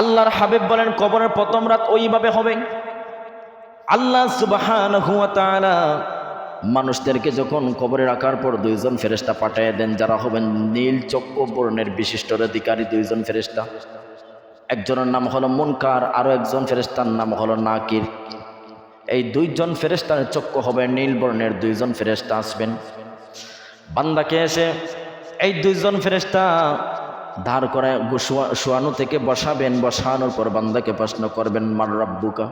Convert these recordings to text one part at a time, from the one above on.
আল্লাহর হাবিব বলেন, কবরের প্রথম রাত ওইভাবে হবে। আল্লাহ সুবাহান মানুষদেরকে যখন কবরে রাখার পর দুইজন ফেরেস্তা পাঠিয়ে দেন, যারা হবেন নীল চক্র বর্ণের বিশিষ্ট অধিকারী দুইজন ফেরেস্তা একজনের নাম হলো মুনকার আরও একজন ফেরেস্তার নাম হলো নাকির। এই দুইজন ফেরেশতার চক্ষু হবে নীল, বর্ণের দুইজন ফেরেশতা আসবেন। বান্দাকে এসে এই দুইজন ফেরেশতা ধার করে শোয়া- শোয়ানো থেকে বসাবেন, বসানোর পর বান্দাকে প্রশ্ন করবেন, মার রাব্বুকা?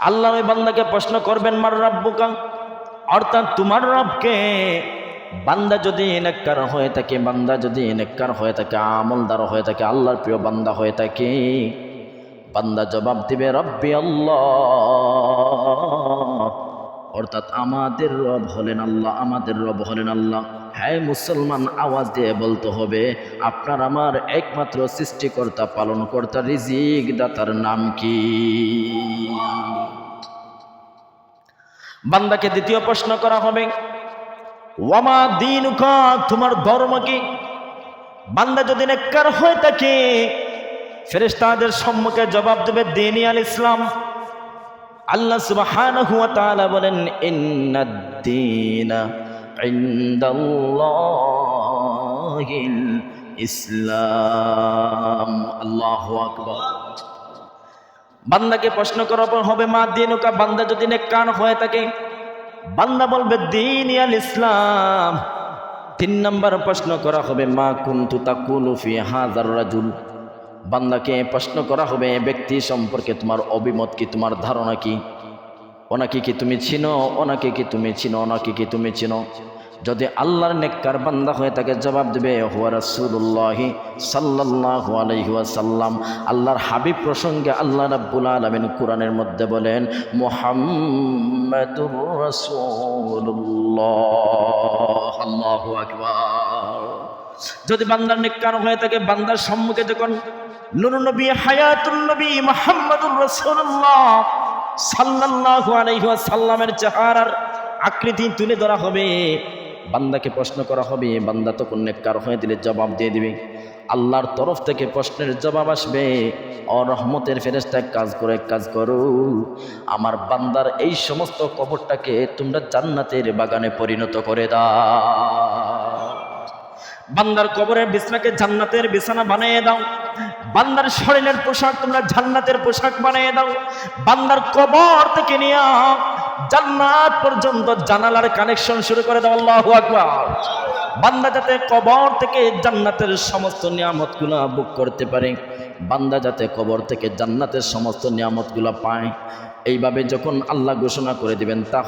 আল্লাহ ওই বান্দাকে প্রশ্ন করবেন, মার রাব্বুকা? অর্থাৎ তোমার রবকে বান্দা যদি নেককার হয়ে থাকে, বান্দা যদি নেককার হয়ে থাকে, আমলদার হয়ে থাকে, আল্লাহর প্রিয় বান্দা হয়ে থাকে, বান্দা জবাব দিবে, রব্বি আল্লাহ। অর্থাৎ আমাদের রব হলেন আল্লাহ, আমাদের রব হলেন আল্লাহ। হ্যাঁ মুসলমান আওয়াজ দিয়ে বলতে হবে, আপনার আমার একমাত্র সৃষ্টিকর্তা, পালনকর্তা রিজিক দাতার নাম কি? বান্দাকে দ্বিতীয় প্রশ্ন করা হবে, ওয়ামা দিন তোমার ধর্ম কি? বান্দা যদি নেককার হয়ে থাকে, ফেরেশতাদের সম্মুখে জবাব দেবে দিনী আল ইসলাম। আল্লাহ তাআলা বলেন, ইন্নাদ-দীনা ইনদাল্লাহিল ইসলাম আল্লাহু বান্দাকে প্রশ্ন করার হবে, মা দিনুকা, বান্দা যদি নেককার হয়ে থাকে, বান্দা বলবে, দিন আল ইসলাম। তিন নম্বর প্রশ্ন করা হবে, মা কুন্তু তাকুলু ফি হাজার রাজুল? বান্দাকে প্রশ্ন করা হবে, ব্যক্তি সম্পর্কে তোমার অভিমত কি, তোমার ধারণা কি? ওনাকে কি তুমি চিনো? ওনাকে কি তুমি চিনো? ওনাকে কি তুমি চিনো? যদি আল্লাহর নেককার বান্দা হয়ে তাকে জবাব দেবে, হুয়া রাসূলুল্লাহি সাল্লাল্লাহু আলাইহি ওয়াসাল্লাম। আল্লাহর হাবিব প্রসঙ্গে আল্লাহ রাব্বুল আলামিন কোরআনের মধ্যে বলেন, মুহাম্মাদুর আকবার। যদি বান্দার নেককার হয়ে থাকে, বান্দার সম্মুখে যখন নুর নবী হায়াতুল নবী, মুহাম্মাদুর রাসূলুল্লাহ সাল্লাল্লাহু আলাইহি ওয়াসাল্লামের চেহারার আকৃতি তুলে ধরা হবে। বান্দাকে প্রশ্ন করা হবে, বান্দা তখন নেককার হয়ে দিলে জবাব দিয়ে দিবে। আল্লাহর তরফ থেকে প্রশ্নের জবাব আসবে, অরহমতের এক কাজ করে কাজ করো। আমার বান্দার এই সমস্ত কবরটাকে তোমরা জান্নাতের বাগানে পরিণত করে দাও। বান্দার কবরের বিছনাকে জান্নাতের বিছানা বানিয়ে দাও। বান্দার শরীরের পোশাক তোমরা জান্নাতের পোশাক বানিয়ে দাও। বান্দার কবর থেকে নিয়ে জান্নাত পর্যন্ত জানালার কানেকশন শুরু করে দাও, আল্লাহু আকবার। বান্দা যাতে কবর থেকে জান্নাতের সমস্ত নিয়ামতগুলো বুক করতে পারে, বান্দা যাতে কবর থেকে জান্নাতের সমস্ত নিয়ামতগুলো পায়, এইভাবে যখন আল্লাহ ঘোষণা করে দিবেন, তাহলে